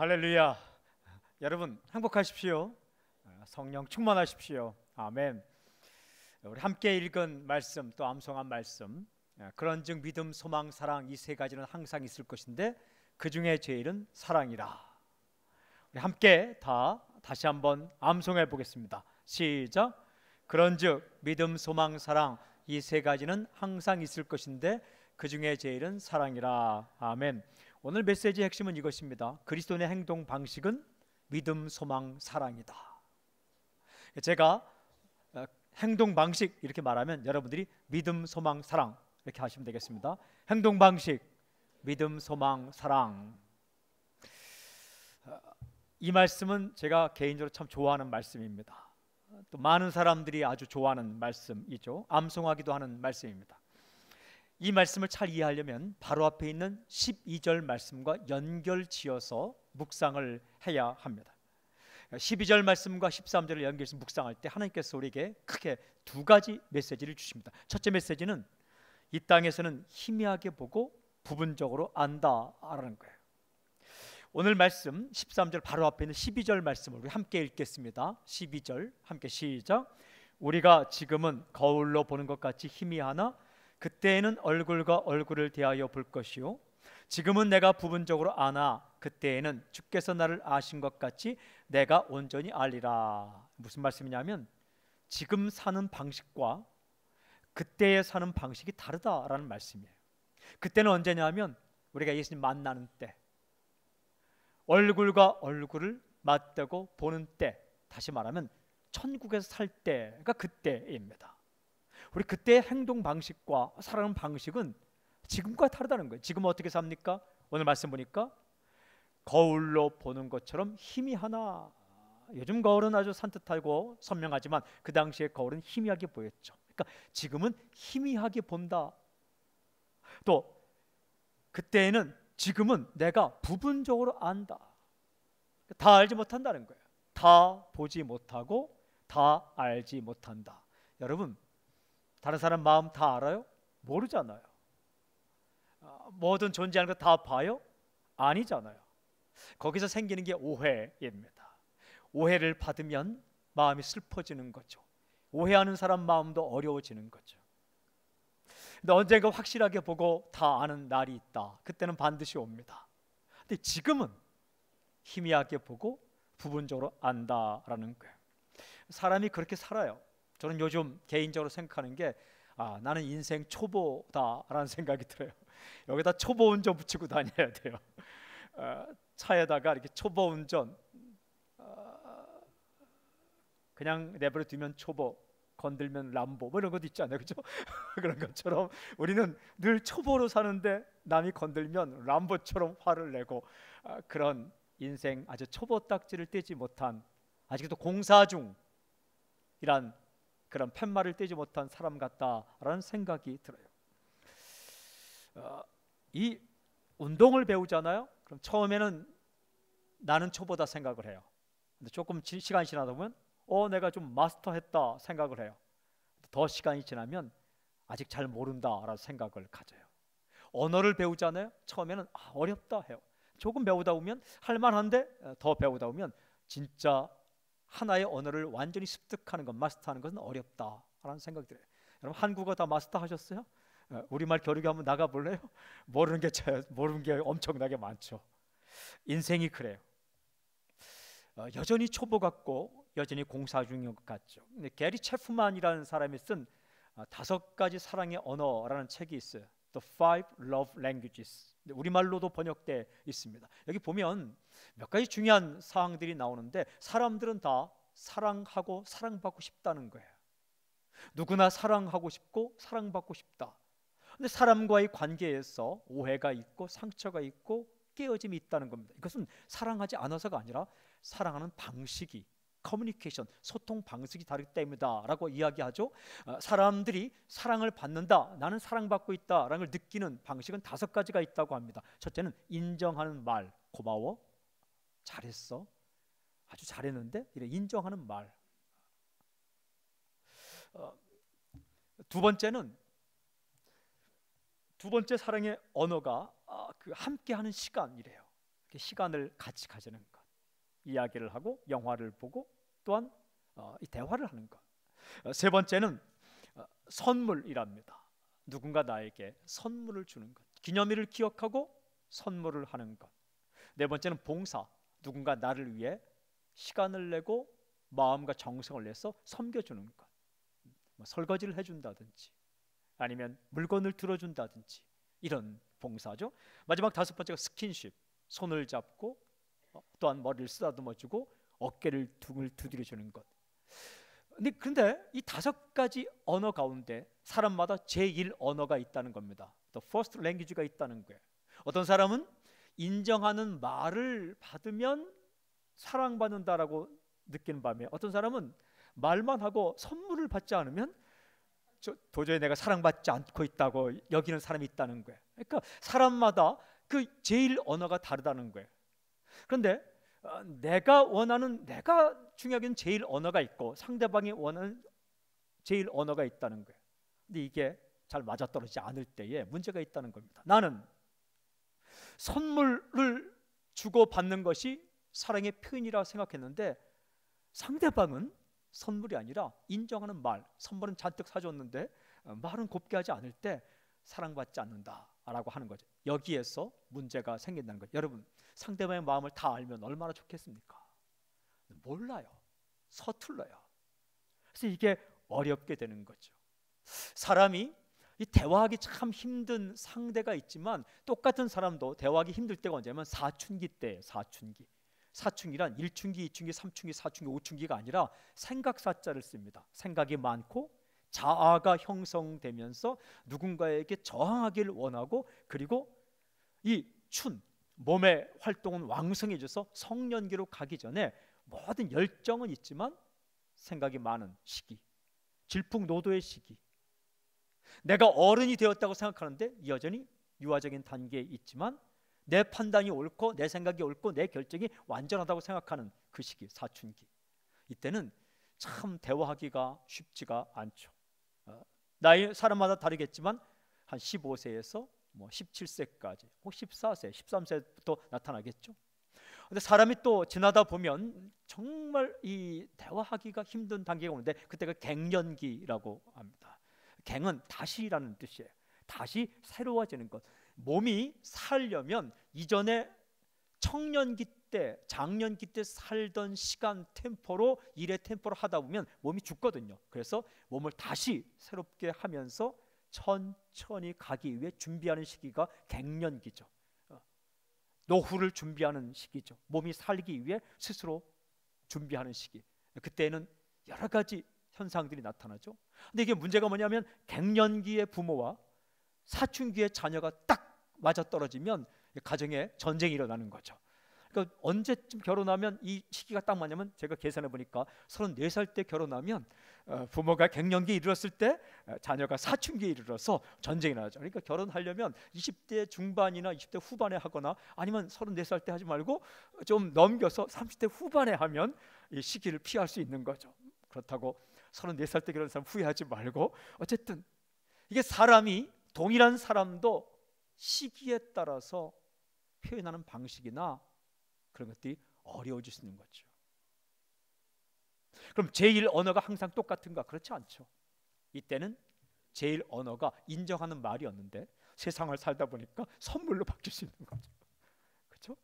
할렐루야. 여러분 행복하십시오. 성령 충만하십시오. 아멘. 우리 함께 읽은 말씀 또 암송한 말씀 그런즉 믿음, 소망, 사랑 이 세 가지는 항상 있을 것인데 그 중에 제일은 사랑이라. 우리 함께 다 다시 한번 암송해 보겠습니다. 시작. 그런즉 믿음, 소망, 사랑 이 세 가지는 항상 있을 것인데 그 중에 제일은 사랑이라. 아멘. 오늘 메시지의 핵심은 이것입니다. 그리스도의 행동 방식은 믿음, 소망, 사랑이다. 제가 어, 행동 방식 이렇게 말하면 여러분들이 믿음, 소망, 사랑 이렇게 하시면 되겠습니다. 행동 방식 믿음, 소망, 사랑. 어, 이 말씀은 제가 개인적으로 참 좋아하는 말씀입니다. 또 많은 사람들이 아주 좋아하는 말씀이죠. 암송하기도 하는 말씀입니다. 이 말씀을 잘 이해하려면 바로 앞에 있는 12절 말씀과 연결지어서 묵상을 해야 합니다. 12절 말씀과 13절을 연결해서 묵상할 때 하나님께서 우리에게 크게 두 가지 메시지를 주십니다. 첫째 메시지는 이 땅에서는 희미하게 보고 부분적으로 안다라는 거예요. 오늘 말씀 13절 바로 앞에 있는 12절 말씀을 우리 함께 읽겠습니다. 12절 함께 시작. 우리가 지금은 거울로 보는 것 같이 희미하나 그때에는 얼굴과 얼굴을 대하여 볼 것이요 지금은 내가 부분적으로 아나 그때에는 주께서 나를 아신 것 같이 내가 온전히 알리라. 무슨 말씀이냐면 지금 사는 방식과 그때에 사는 방식이 다르다라는 말씀이에요. 그때는 언제냐면 우리가 예수님 만나는 때 얼굴과 얼굴을 맞대고 보는 때 다시 말하면 천국에서 살 때가 그때입니다. 우리 그때의 행동 방식과 살아가는 방식은 지금과 다르다는 거예요. 지금 어떻게 삽니까? 오늘 말씀 보니까 거울로 보는 것처럼 힘이 하나. 요즘 거울은 아주 산뜻하고 선명하지만 그 당시에 거울은 희미하게 보였죠. 그러니까 지금은 희미하게 본다. 또 그때에는 지금은 내가 부분적으로 안다. 다 알지 못한다는 거예요. 다 보지 못하고 다 알지 못한다. 여러분, 다른 사람 마음 다 알아요? 모르잖아요. 뭐든 존재하는 거 다 봐요? 아니잖아요. 거기서 생기는 게 오해입니다. 오해를 받으면 마음이 슬퍼지는 거죠. 오해하는 사람 마음도 어려워지는 거죠. 근데 언젠가 확실하게 보고 다 아는 날이 있다. 그때는 반드시 옵니다. 근데 지금은 희미하게 보고 부분적으로 안다라는 거예요. 사람이 그렇게 살아요. 저는 요즘 개인적으로 생각하는 게 아, 나는 인생 초보다라는 생각이 들어요. 여기다 초보 운전 붙이고 다녀야 돼요. 어, 차에다가 이렇게 초보 운전 어, 그냥 내버려 두면 초보 건들면 람보 뭐 이런 것도 있잖아요, 그죠? 그런 것처럼 우리는 늘 초보로 사는데 남이 건들면 람보처럼 화를 내고 어, 그런 인생 아주 초보 딱지를 떼지 못한 아직도 공사 중이란 그런 팻말을 떼지 못한 사람 같다라는 생각이 들어요. 어, 이 운동을 배우잖아요. 그럼 처음에는 나는 초보다 생각을 해요. 근데 조금 시간이 지나다 보면 어 내가 좀 마스터했다 생각을 해요. 더 시간이 지나면 아직 잘 모른다라는 생각을 가져요. 언어를 배우잖아요. 처음에는 아, 어렵다 해요. 조금 배우다 보면 할만한데 어, 더 배우다 보면 진짜 하나의 언어를 완전히 습득하는 것, 마스터하는 것은 어렵다라는 생각이 들어요. 여러분 한국어 다 마스터하셨어요? 어, 우리말 겨루기 한번 나가 볼래요? 모르는 게 모르는 게 엄청나게 많죠. 인생이 그래요. 어, 여전히 초보 같고 여전히 공사 중인 것 같죠. 근데 게리 체프만이라는 사람이 쓴 어, 다섯 가지 사랑의 언어라는 책이 있어요. The Five Love Languages. 우리말로도 번역돼 있습니다. 여기 보면 몇 가지 중요한 사항들이 나오는데 사람들은 다 사랑하고 사랑받고 싶다는 거예요. 누구나 사랑하고 싶고 사랑받고 싶다. 근데 사람과의 관계에서 오해가 있고 상처가 있고 깨어짐이 있다는 겁니다. 이것은 사랑하지 않아서가 아니라 사랑하는 방식이 커뮤니케이션, 소통 방식이 다르기 때문이다라고 이야기하죠. 어, 사람들이 사랑을 받는다, 나는 사랑받고 있다라는 걸 느끼는 방식은 다섯 가지가 있다고 합니다. 첫째는 인정하는 말, 고마워, 잘했어, 아주 잘했는데 이래 인정하는 말. 어, 두 번째는 두 번째 사랑의 언어가 아, 그 함께하는 시간이래요. 시간을 같이 가지는 것, 이야기를 하고 영화를 보고 또한 어, 이 대화를 하는 것. 어, 세 번째는 어, 선물이랍니다. 누군가 나에게 선물을 주는 것, 기념일을 기억하고 선물을 하는 것. 네 번째는 봉사, 누군가 나를 위해 시간을 내고 마음과 정성을 내서 섬겨주는 것. 뭐 설거지를 해준다든지 아니면 물건을 들어준다든지 이런 봉사죠. 마지막 다섯 번째가 스킨십, 손을 잡고 어, 또한 머리를 쓰다듬어 주고 어깨를 등을 두드려 주는 것. 근데 근데 이 다섯 가지 언어 가운데 사람마다 제1 언어가 있다는 겁니다. The first language가 있다는 거예요. 어떤 사람은 인정하는 말을 받으면 사랑받는다라고 느끼는 밤에 어떤 사람은 말만 하고 선물을 받지 않으면 도저히 내가 사랑받지 않고 있다고 여기는 사람이 있다는 거예요. 그러니까 사람마다 그 제일 언어가 다르다는 거예요. 그런데 어, 내가 원하는 내가 중요하게 제일 언어가 있고 상대방이 원하는 제일 언어가 있다는 거예요. 근데 이게 잘 맞아떨어지지 않을 때에 문제가 있다는 겁니다. 나는 선물을 주고 받는 것이 사랑의 표현이라 생각했는데 상대방은 선물이 아니라 인정하는 말, 선물은 잔뜩 사줬는데 어, 말은 곱게 하지 않을 때 사랑받지 않는다라고 하는 거죠. 여기에서 문제가 생긴다는 거죠. 여러분, 상대방의 마음을 다 알면 얼마나 좋겠습니까? 몰라요. 서툴러요. 그래서 이게 어렵게 되는 거죠. 사람이 이 대화하기 참 힘든 상대가 있지만 똑같은 사람도 대화하기 힘들 때가 언제냐면 사춘기 때 사춘기. 사춘기란 1춘기, 2춘기, 3춘기, 4춘기, 5춘기가 아니라 생각 사자를 씁니다. 생각이 많고 자아가 형성되면서 누군가에게 저항하기를 원하고 그리고 이 춘, 몸의 활동은 왕성해져서 성년기로 가기 전에 모든 열정은 있지만 생각이 많은 시기, 질풍노도의 시기. 내가 어른이 되었다고 생각하는데 여전히 유아적인 단계에 있지만 내 판단이 옳고 내 생각이 옳고 내 결정이 완전하다고 생각하는 그 시기 사춘기 이때는 참 대화하기가 쉽지가 않죠. 어, 나이 사람마다 다르겠지만 한 15세에서 뭐 17세까지, 뭐 14세, 13세부터 나타나겠죠. 근데 사람이 또 지나다 보면 정말 이 대화하기가 힘든 단계가 오는데 그때가 갱년기라고 합니다. 갱은 다시라는 뜻이에요. 다시 새로워지는 것. 몸이 살려면 이전에 청년기 때, 장년기 때 살던 시간 템포로 일의 템포로 하다 보면 몸이 죽거든요. 그래서 몸을 다시 새롭게 하면서 천천히 가기 위해 준비하는 시기가 갱년기죠. 어, 노후를 준비하는 시기죠. 몸이 살기 위해 스스로 준비하는 시기. 그때는 여러 가지 현상들이 나타나죠. 근데 이게 문제가 뭐냐면 갱년기의 부모와 사춘기의 자녀가 딱 맞아 떨어지면 가정에 전쟁이 일어나는 거죠. 그러니까 언제쯤 결혼하면 이 시기가 딱 맞냐면 제가 계산해 보니까 34살 때 결혼하면 어, 부모가 갱년기에 이르렀을 때 어, 자녀가 사춘기에 이르러서 전쟁이 나죠. 그러니까 결혼하려면 20대 중반이나 20대 후반에 하거나 아니면 34살 때 하지 말고 좀 넘겨서 30대 후반에 하면 이 시기를 피할 수 있는 거죠. 그렇다고 34살 때 결혼한 사람 후회하지 말고 어쨌든 이게 사람이 동일한 사람도 시기에 따라서 표현하는 방식이나 그런 것들이 있는 거죠. 그럼 제일 언어가 항상 똑같은가? 그렇지 않죠. 이때는 제일 언어가 인정하는 말이었는데 세상을 살다 보니까 선물로 바뀔 수 있는 거죠. 그렇죠?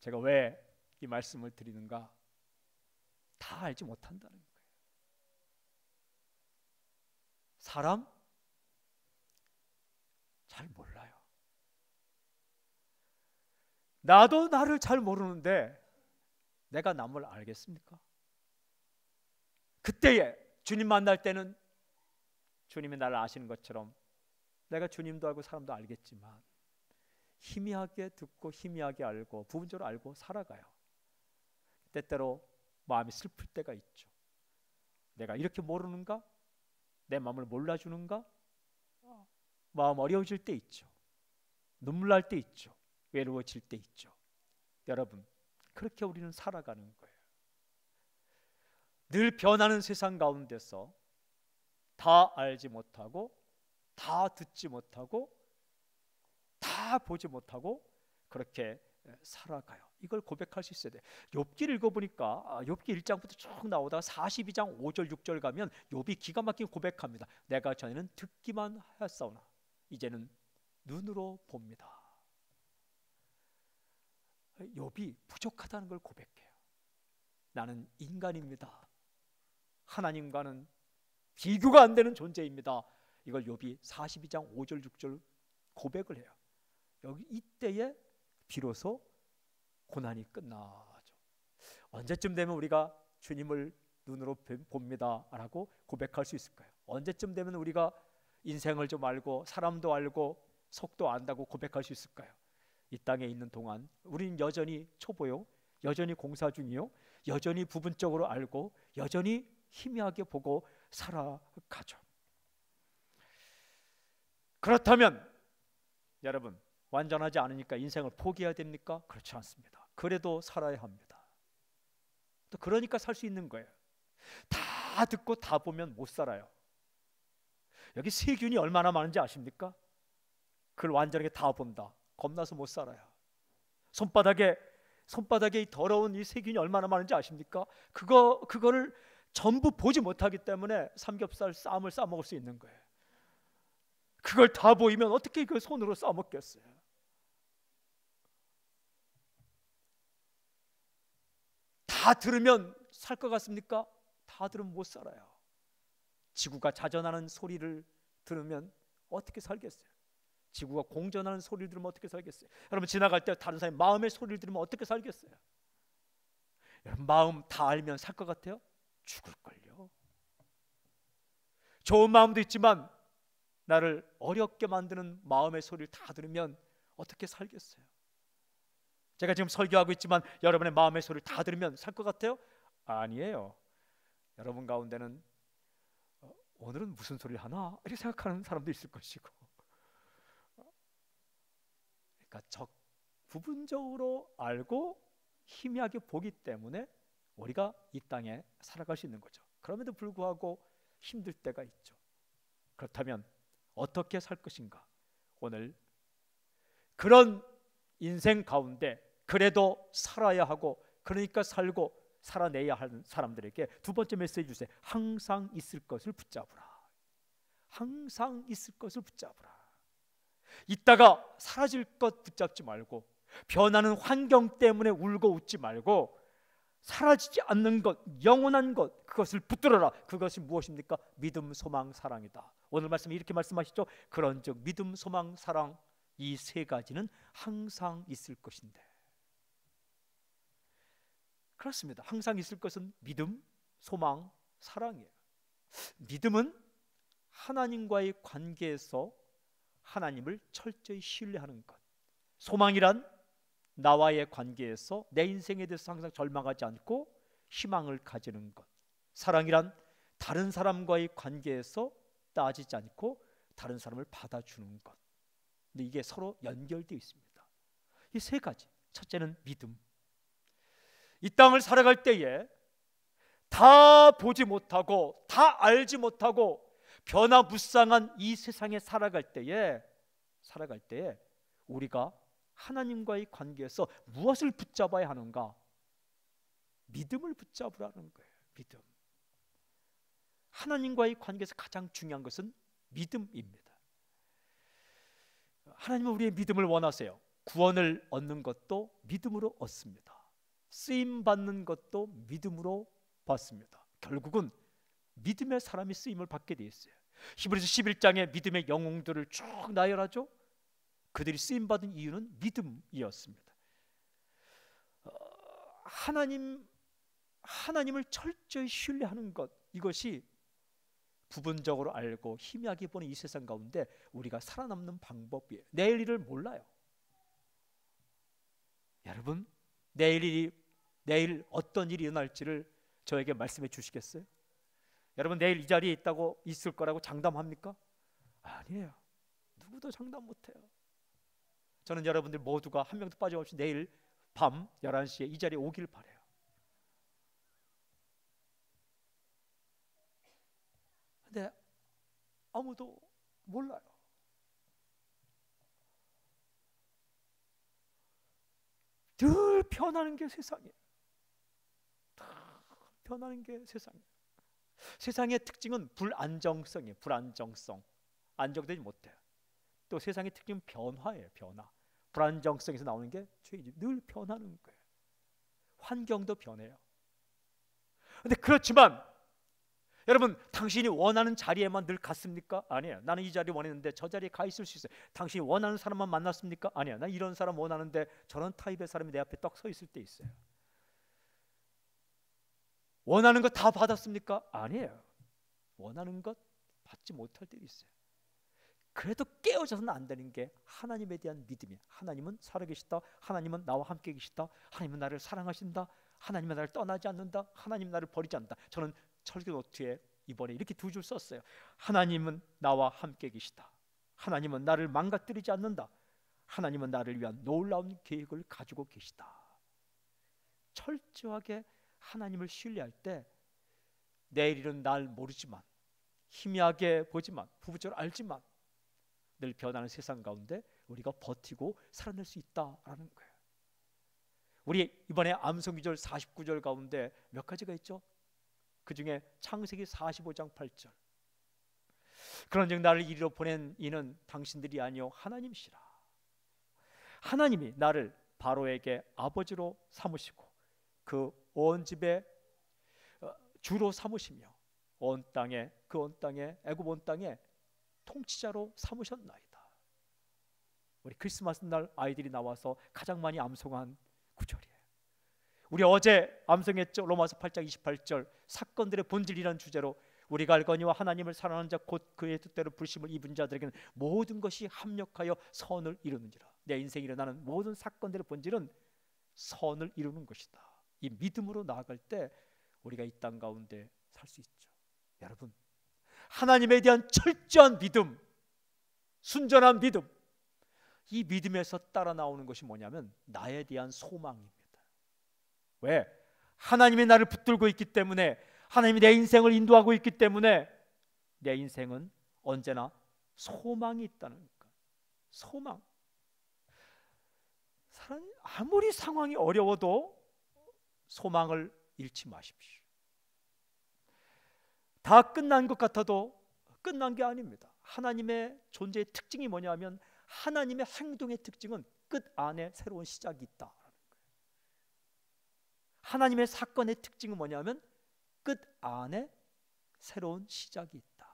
제가 왜 이 말씀을 드리는가? 다 알지 못한다는 거예요. 사람 잘 몰라요. 나도 나를 잘 모르는데 내가 남을 알겠습니까? 그때에 주님 만날 때는 주님이 나를 아시는 것처럼 내가 주님도 알고 사람도 알겠지만 희미하게 듣고 희미하게 알고 부분적으로 알고 살아가요. 때때로 마음이 슬플 때가 있죠. 내가 이렇게 모르는가? 내 마음을 몰라주는가? 마음 어려워질 때 있죠. 눈물 날 때 있죠. 외로워질 때 있죠. 여러분, 그렇게 우리는 살아가는 거예요. 늘 변하는 세상 가운데서 다 알지 못하고 다 듣지 못하고 다 보지 못하고 그렇게 살아가요. 이걸 고백할 수 있어야 돼. 욥기를 읽어 보니까 아, 욥기 1장부터 쭉 나오다가 42장 5절 6절 가면 욥이 기가 막히게 고백합니다. 내가 전에는 듣기만 하였사오나 이제는 눈으로 봅니다. 욥이 부족하다는 걸 고백해요. 나는 인간입니다. 하나님과는 비교가 안 되는 존재입니다. 이걸 욥이 42장 5절 6절 고백을 해요. 여기 이때에 비로소 고난이 끝나죠. 언제쯤 되면 우리가 주님을 눈으로 봅니다라고 고백할 수 있을까요? 언제쯤 되면 우리가 인생을 좀 알고 사람도 알고 속도 안다고 고백할 수 있을까요? 이 땅에 있는 동안 우리는 여전히 초보요, 여전히 공사 중이요, 여전히 부분적으로 알고 여전히 희미하게 보고 살아가죠. 그렇다면 여러분 완전하지 않으니까 인생을 포기해야 됩니까? 그렇지 않습니다. 그래도 살아야 합니다. 또 그러니까 살 수 있는 거예요. 다 듣고 다 보면 못 살아요. 여기 세균이 얼마나 많은지 아십니까? 그걸 완전하게 다 본다. 겁나서 못 살아요. 손바닥에 손바닥에 이 더러운 이 세균이 얼마나 많은지 아십니까? 그거 그거를 전부 보지 못하기 때문에 삼겹살 쌈을 싸 먹을 수 있는 거예요. 그걸 다 보이면 어떻게 그 손으로 싸 먹겠어요? 다 들으면 살 것 같습니까? 다 들으면 못 살아요. 지구가 자전하는 소리를 들으면 어떻게 살겠어요? 지구가 공전하는 소리를 들으면 어떻게 살겠어요? 여러분 지나갈 때 다른 사람이 마음의 소리를 들으면 어떻게 살겠어요? 여러분 마음 다 알면 살 것 같아요? 죽을걸요. 좋은 마음도 있지만 나를 어렵게 만드는 마음의 소리를 다 들으면 어떻게 살겠어요? 제가 지금 설교하고 있지만 여러분의 마음의 소리를 다 들으면 살 것 같아요? 아니에요. 여러분 가운데는 어, 오늘은 무슨 소리를 하나 이렇게 생각하는 사람도 있을 것이고 그러니까 적 부분적으로 알고 희미하게 보기 때문에 우리가 이 땅에 살아갈 수 있는 거죠. 그럼에도 불구하고 힘들 때가 있죠. 그렇다면 어떻게 살 것인가? 오늘 그런 인생 가운데 그래도 살아야 하고 그러니까 살고 살아내야 하는 사람들에게 두 번째 메시지 주세요. 항상 있을 것을 붙잡으라. 항상 있을 것을 붙잡으라. 있다가 사라질 것 붙잡지 말고 변하는 환경 때문에 울고 웃지 말고 사라지지 않는 것, 영원한 것 그것을 붙들어라. 그것이 무엇입니까? 믿음, 소망, 사랑이다. 오늘 말씀 이렇게 말씀하시죠. 그런즉 믿음, 소망, 사랑 이 세 가지는 항상 있을 것인데. 그렇습니다. 항상 있을 것은 믿음, 소망, 사랑이에요. 믿음은 하나님과의 관계에서 하나님을 철저히 신뢰하는 것. 소망이란 나와의 관계에서 내 인생에 대해서 항상 절망하지 않고 희망을 가지는 것. 사랑이란 다른 사람과의 관계에서 따지지 않고 다른 사람을 받아주는 것. 근데 이게 서로 연결되어 있습니다. 이 세 가지. 첫째는 믿음. 이 땅을 살아갈 때에 다 보지 못하고 다 알지 못하고 변화무쌍한 이 세상에 살아갈 때에 살아갈 때에 우리가 하나님과의 관계에서 무엇을 붙잡아야 하는가? 믿음을 붙잡으라는 거예요. 믿음. 하나님과의 관계에서 가장 중요한 것은 믿음입니다. 하나님은 우리의 믿음을 원하세요. 구원을 얻는 것도 믿음으로 얻습니다. 쓰임 받는 것도 믿음으로 받습니다. 결국은 믿음의 사람이 쓰임을 받게 되 있어요. 히브리서 11장에 믿음의 영웅들을 쭉 나열하죠. 그들이 쓰임 받은 이유는 믿음이었습니다. 어, 하나님 하나님을 철저히 신뢰하는 것 이것이 부분적으로 알고 희미하게 보는 이 세상 가운데 우리가 살아남는 방법이에요. 내일 일을 몰라요. 여러분 내일 일이 내일 어떤 일이 일어날지를 저에게 말씀해 주시겠어요? 여러분 내일 이 자리에 있다고 있을 거라고 장담합니까? 아니에요. 누구도 장담 못해요. 저는 여러분들 모두가 한 명도 빠짐없이 내일 밤 11시에 이 자리에 오길 바래요. 근데 아무도 몰라요. 늘 변하는 게 세상이에요. 변하는 게 세상이에요. 세상의 특징은 불안정성이에요. 불안정성. 안정되지 못해요. 또 세상의 특징은 변화예요. 변화. 불안정성에서 나오는 게 죄이지. 늘 변하는 거예요. 환경도 변해요. 근데 그렇지만 여러분 당신이 원하는 자리에만 늘 갔습니까? 아니에요. 나는 이 자리 원했는데 저 자리에 가 있을 수 있어요. 당신이 원하는 사람만 만났습니까? 아니에요. 나 이런 사람 원하는데 저런 타입의 사람이 내 앞에 딱서 있을 때 있어요. 원하는 것 다 받았습니까? 아니에요. 원하는 것 받지 못할 때도 있어요. 그래도 깨어져서는 안 되는 게 하나님에 대한 믿음이에요. 하나님은 살아계시다. 하나님은 나와 함께 계시다. 하나님은 나를 사랑하신다. 하나님은 나를 떠나지 않는다. 하나님 나를 버리지 않는다. 저는 철교 노트에 이번에 이렇게 두 줄 썼어요. 하나님은 나와 함께 계시다. 하나님은 나를 망가뜨리지 않는다. 하나님은 나를 위한 놀라운 계획을 가지고 계시다. 철저하게 하나님을 신뢰할 때 내일은 날 모르지만 희미하게 보지만 부부처럼 알지만 늘 변하는 세상 가운데 우리가 버티고 살아낼 수 있다라는 거예요. 우리 이번에 암송기절 49절 가운데 몇 가지가 있죠? 그 중에 창세기 45장 8절. 그런즉 나를 이리로 보낸 이는 당신들이 아니요 하나님이시라. 하나님이 나를 바로에게 아버지로 삼으시고 그 온 집에 어, 주로 삼으시며 온 땅에 그 온 땅에 애굽 온 땅에 통치자로 삼으셨나이다. 우리 크리스마스 날 아이들이 나와서 가장 많이 암송한 구절이에요. 우리 어제 암송했죠. 로마서 8장 28절 사건들의 본질이라는 주제로 우리가 알거니와 하나님을 사랑하는 자 곧 그의 뜻대로 불심을 입은 자들에게는 모든 것이 합력하여 선을 이루는지라. 내 인생에 일어나는 모든 사건들의 본질은 선을 이루는 것이다. 이 믿음으로 나아갈 때 우리가 이 땅 가운데 살 수 있죠. 여러분, 하나님에 대한 철저한 믿음, 순전한 믿음, 이 믿음에서 따라 나오는 것이 뭐냐면 나에 대한 소망입니다. 왜? 하나님이 나를 붙들고 있기 때문에 하나님이 내 인생을 인도하고 있기 때문에 내 인생은 언제나 소망이 있다는 것. 소망. 사람 아무리 상황이 어려워도 소망을 잃지 마십시오. 다 끝난 것 같아도 끝난 게 아닙니다. 하나님의 존재의 특징이 뭐냐면 하나님의 행동의 특징은 끝 안에 새로운 시작이 있다. 하나님의 사건의 특징은 뭐냐면 끝 안에 새로운 시작이 있다.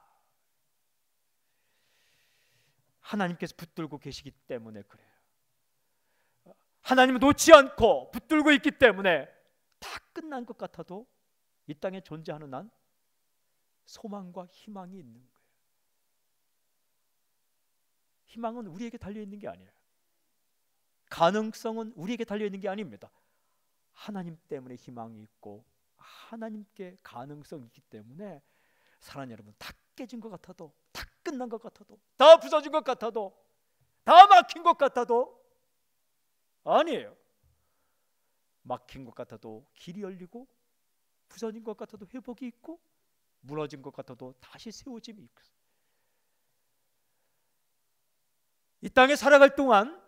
하나님께서 붙들고 계시기 때문에 그래요. 하나님은 놓지 않고 붙들고 있기 때문에 다 끝난 것 같아도 이 땅에 존재하는 난 소망과 희망이 있는 거예요. 희망은 우리에게 달려 있는 게 아니에요. 가능성은 우리에게 달려 있는 게 아닙니다. 하나님 때문에 희망이 있고 하나님께 가능성이 있기 때문에 사랑 여러분 다 깨진 것 같아도 다 끝난 것 같아도 다 부서진 것 같아도 다 막힌 것 같아도 아니에요. 막힌 것 같아도 길이 열리고 부서진 것 같아도 회복이 있고 무너진 것 같아도 다시 세워짐이 있고 이 땅에 살아갈 동안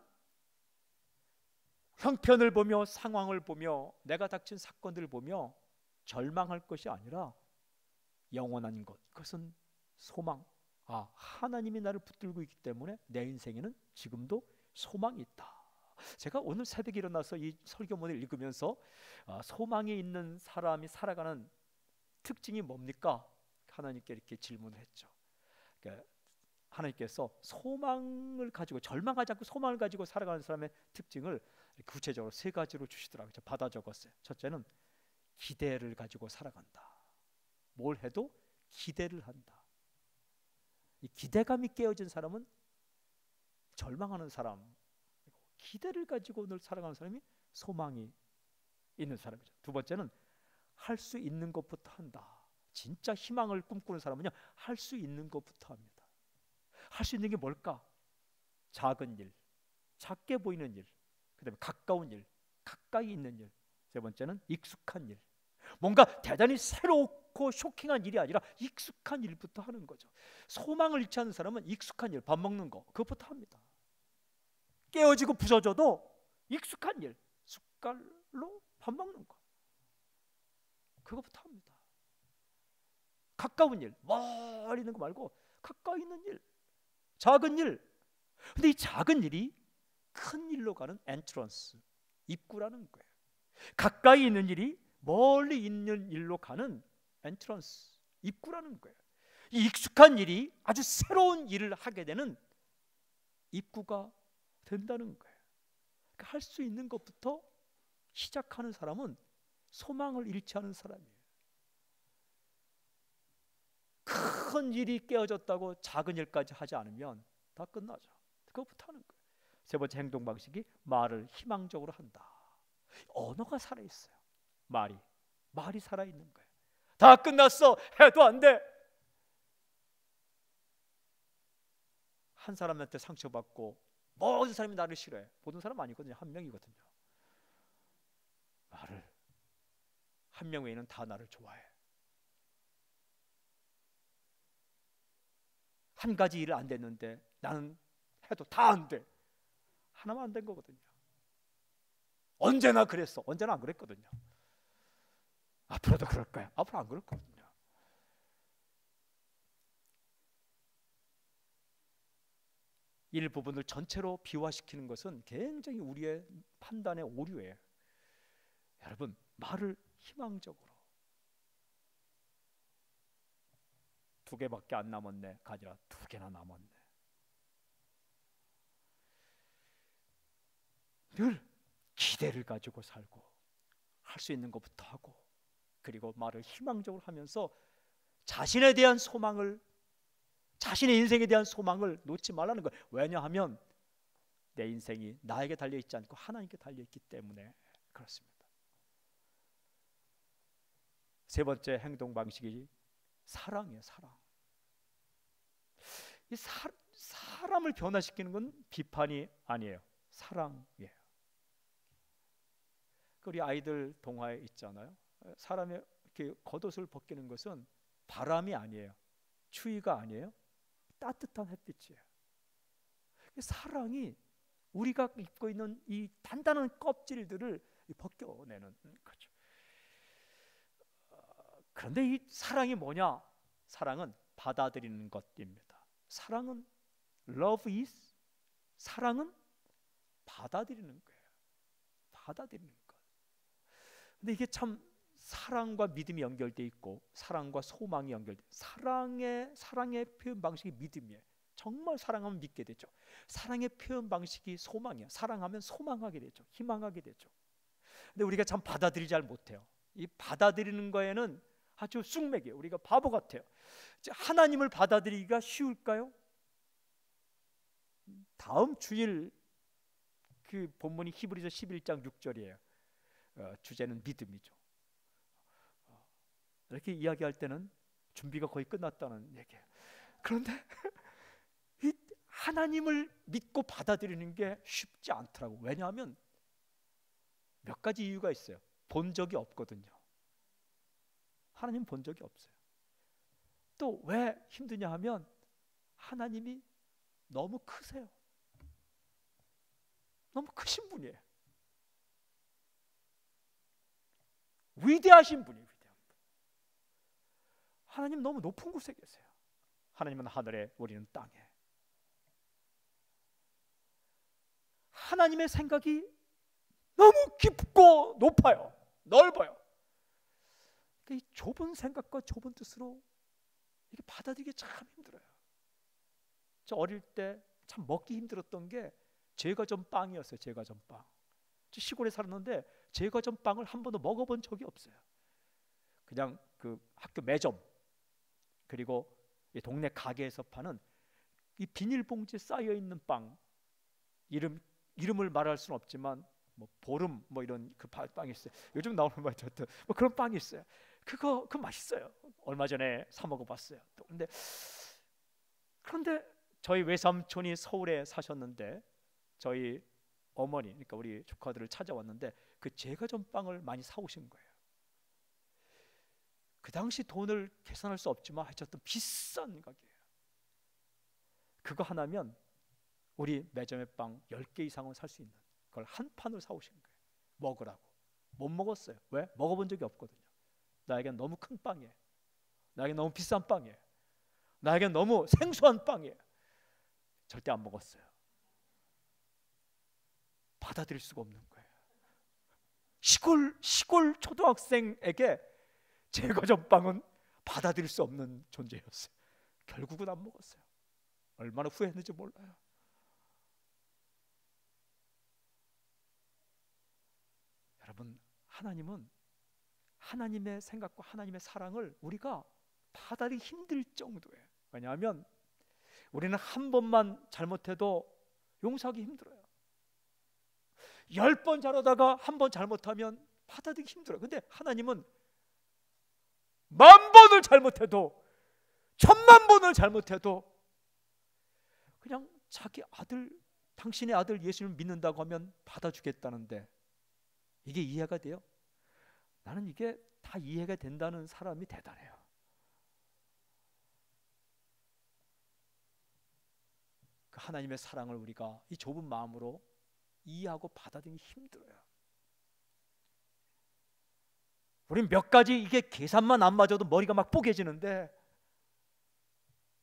형편을 보며 상황을 보며 내가 닥친 사건들을 보며 절망할 것이 아니라 영원한 것. 그것은 소망. 아 하나님이 나를 붙들고 있기 때문에 내 인생에는 지금도 소망이 있다 제가 오늘 새벽에 일어나서 이 설교문을 읽으면서 아, 소망이 있는 사람이 살아가는 특징이 뭡니까 하나님께 이렇게 질문을 했죠 그러니까 하나님께서 소망을 가지고 절망하지 않고 소망을 가지고 살아가는 사람의 특징을 구체적으로 세 가지로 주시더라고요. 받아 적었어요. 첫째는 기대를 가지고 살아간다. 뭘 해도 기대를 한다. 이 기대감이 깨어진 사람은 절망하는 사람, 기대를 가지고 늘 살아가는 사람이 소망이 있는 사람이죠. 두 번째는 할 수 있는 것부터 한다. 진짜 희망을 꿈꾸는 사람은요, 할 수 있는 것부터 합니다. 할 수 있는 게 뭘까? 작은 일, 작게 보이는 일, 그다음에 가까운 일, 가까이 있는 일. 세 번째는 익숙한 일. 뭔가 대단히 새롭고 쇼킹한 일이 아니라 익숙한 일부터 하는 거죠. 소망을 잃지 않는 사람은 익숙한 일, 밥 먹는 거 그것부터 합니다. 깨어지고 부서져도 익숙한 일, 젓갈로 밥 먹는 거. 그거부터 합니다. 가까운 일, 멀리 있는 거 말고 가까이 있는 일, 작은 일. 근데 이 작은 일이 큰 일로 가는 엔트런스, 입구라는 거예요. 가까이 있는 일이 멀리 있는 일로 가는 엔트런스, 입구라는 거예요. 이 익숙한 일이 아주 새로운 일을 하게 되는 입구가 된다는 거예요. 그러니까 할 수 있는 것부터 시작하는 사람은 소망을 잃지 않은 사람이에요. 큰 일이 깨어졌다고 작은 일까지 하지 않으면 다 끝나죠. 그것부터 하는 거예요. 세 번째 행동 방식이 말을 희망적으로 한다. 언어가 살아 있어요. 말이 말이 살아 있는 거예요. 다 끝났어. 해도 안 돼. 한 사람한테 상처받고 모든 사람이 나를 싫어해. 모든 사람 아니거든요. 한 명이거든요. 나를 한 명 외에는 다 나를 좋아해. 한 가지 일을 안 됐는데 나는 해도 다 안 돼. 하나만 안 된 거거든요. 언제나 그랬어. 언제나 안 그랬거든요. 앞으로도 그럴 거야. 앞으로 안 그럴 거거든요. 일부분을 전체로 비화시키는 것은 굉장히 우리의 판단의 오류예요. 여러분 말을 희망적으로 두 개밖에 안 남았네 가지라 두 개나 남았네. 늘 기대를 가지고 살고 할 수 있는 것부터 하고 그리고 말을 희망적으로 하면서 자신에 대한 소망을 자신의 인생에 대한 소망을 놓지 말라는 거예요. 왜냐하면 내 인생이 나에게 달려 있지 않고 하나님께 달려 있기 때문에 그렇습니다. 세 번째 행동 방식이 사랑이에요. 사랑. 이 사, 사람을 변화시키는 건 비판이 아니에요. 사랑이에요. 그 우리 아이들 동화에 있잖아요. 사람의 이렇게 겉옷을 벗기는 것은 바람이 아니에요. 추위가 아니에요. 따뜻한 햇빛이에요. 사랑이 우리가 입고 있는 이 단단한 껍질들을 벗겨내는 거죠. 어, 그런데 이 사랑이 뭐냐? 사랑은 받아들이는 것입니다. 사랑은 love is 사랑은 받아들이는 거예요. 받아들이는 것. 근데 이게 참 사랑과 믿음이 연결돼 있고 사랑과 소망이 연결돼. 사랑의 사랑의 표현 방식이 믿음이에요. 정말 사랑하면 믿게 되죠. 사랑의 표현 방식이 소망이야. 사랑하면 소망하게 되죠. 희망하게 되죠. 근데 우리가 참 받아들이지 잘 못해요. 이 받아들이는 거에는 아주 쑥맥이에요. 우리가 바보 같아요. 하나님을 받아들이기가 쉬울까요? 다음 주일 그 본문이 히브리서 11장 6절이에요. 어, 주제는 믿음이죠. 이렇게 이야기할 때는 준비가 거의 끝났다는 얘기예요. 그런데 이 하나님을 믿고 받아들이는 게 쉽지 않더라고. 왜냐하면 몇 가지 이유가 있어요. 본 적이 없거든요. 하나님 본 적이 없어요. 또 왜 힘드냐 하면 하나님이 너무 크세요. 너무 크신 분이에요. 위대하신 분이에요. 하나님 너무 높은 곳에 계세요. 하나님은 하늘에, 우리는 땅에. 하나님의 생각이 너무 깊고 높아요. 넓어요. 이 좁은 생각과 좁은 뜻으로 이게 받아들이기 참 힘들어요. 저 어릴 때 참 먹기 힘들었던 게 제과 점 빵이었어요. 제과 점 빵. 저 시골에 살았는데 제과 점 빵을 한 번도 먹어본 적이 없어요. 그냥 그 학교 매점 그리고 동네 가게에서 파는 이 비닐봉지에 쌓여 있는 빵 이름 이름을 말할 수는 없지만 뭐 보름 뭐 이런 그 빵이 있어요. 요즘 나오는 말이죠. 뭐 그런 빵이 있어요. 그거 그 맛있어요. 얼마 전에 사 먹어봤어요. 근데 그런데 저희 외삼촌이 서울에 사셨는데 저희 어머니 그러니까 우리 조카들을 찾아왔는데 그 제과점 빵을 많이 사오신 거예요. 그 당시 돈을 계산할 수 없지만 하여튼 비싼 가게예요. 그거 하나면 우리 매점의 빵 10개 이상은 살 수 있는 그걸 한 판을 사오신 거예요. 먹으라고. 못 먹었어요. 왜? 먹어본 적이 없거든요. 나에겐 너무 큰 빵이에요. 나에겐 너무 비싼 빵이에요. 나에겐 너무 생소한 빵이에요. 절대 안 먹었어요. 받아들일 수가 없는 거예요. 시골 시골 초등학생에게 제과점 빵은 받아들일 수 없는 존재였어요. 결국은 안 먹었어요. 얼마나 후회했는지 몰라요. 여러분 하나님은 하나님의 생각과 하나님의 사랑을 우리가 받아들이기 힘들 정도예요. 왜냐하면 우리는 한 번만 잘못해도 용서하기 힘들어요. 열 번 잘하다가 한 번 잘못하면 받아들이기 힘들어요. 근데 하나님은 만 번을 잘못해도 천만 번을 잘못해도 그냥 자기 아들 당신의 아들 예수를 믿는다고 하면 받아주겠다는데 이게 이해가 돼요? 나는 이게 다 이해가 된다는 사람이 대단해요. 그 하나님의 사랑을 우리가 이 좁은 마음으로 이해하고 받아들이기 힘들어요. 우린 몇 가지 이게 계산만 안 맞아도 머리가 막 뽀개지는데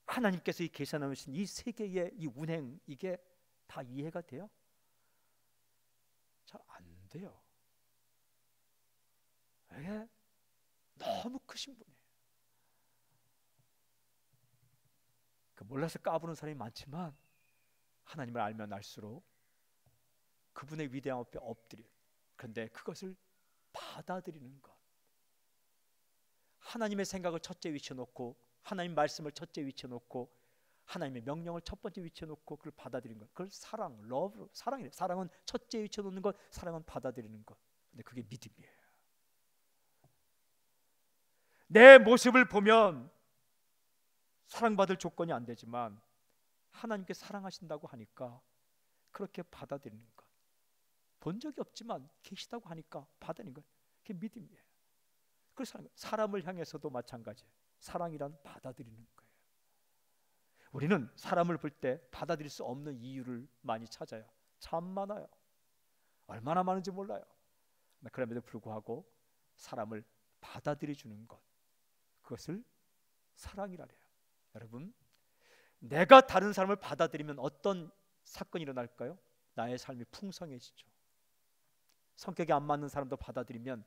하나님께서 이 계산하신 이 세계의 이 운행 이게 다 이해가 돼요? 잘 안 돼요. 왜? 너무 크신 분이에요. 그 몰라서 까부는 사람이 많지만 하나님을 알면 알수록 그분의 위대함 앞에 엎드려. 그런데 그것을 받아들이는 것. 하나님의 생각을 첫째 위치에 놓고 하나님 말씀을 첫째 위치에 놓고 하나님의 명령을 첫 번째 위치에 놓고 그걸 받아들이는 것. 그걸 사랑, 러브, 사랑이래. 사랑은 첫째 위치에 놓는 것, 사랑은 받아들이는 것. 근데 그게 믿음이에요. 내 모습을 보면 사랑받을 조건이 안 되지만 하나님께 사랑하신다고 하니까 그렇게 받아들이는 것. 본 적이 없지만 계시다고 하니까 받아들이는 것. 그게 믿음이에요. 그래서 사람을 향해서도 마찬가지예요. 사랑이란 받아들이는 거예요. 우리는 사람을 볼 때 받아들일 수 없는 이유를 많이 찾아요. 참 많아요. 얼마나 많은지 몰라요. 그럼에도 불구하고 사람을 받아들여 주는 것. 그것을 사랑이라 해요. 여러분, 내가 다른 사람을 받아들이면 어떤 사건이 일어날까요? 나의 삶이 풍성해지죠. 성격이 안 맞는 사람도 받아들이면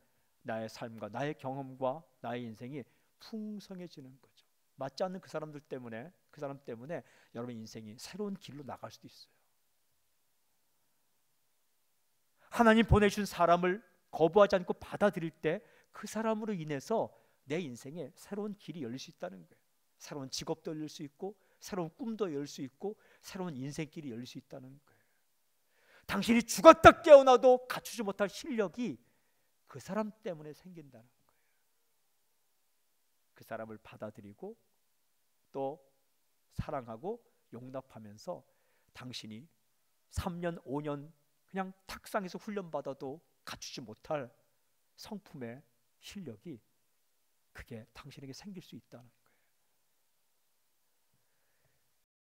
나의 삶과 나의 경험과 나의 인생이 풍성해지는 거죠. 맞지 않는 그 사람들 때문에 그 사람 때문에 여러분 인생이 새로운 길로 나갈 수도 있어요. 하나님 보내준 사람을 거부하지 않고 받아들일 때 그 사람으로 인해서 내 인생에 새로운 길이 열릴 수 있다는 거예요. 새로운 직업도 열릴 수 있고 새로운 꿈도 열 수 있고 새로운 인생길이 열릴 수 있다는 거예요. 당신이 죽었다 깨어나도 갖추지 못할 실력이 그 사람 때문에 생긴다는 거예요. 그 사람을 받아들이고 또 사랑하고 용납하면서 당신이 3년, 5년 그냥 탁상에서 훈련받아도 갖추지 못할 성품의 실력이 그게 당신에게 생길 수 있다는 거예요.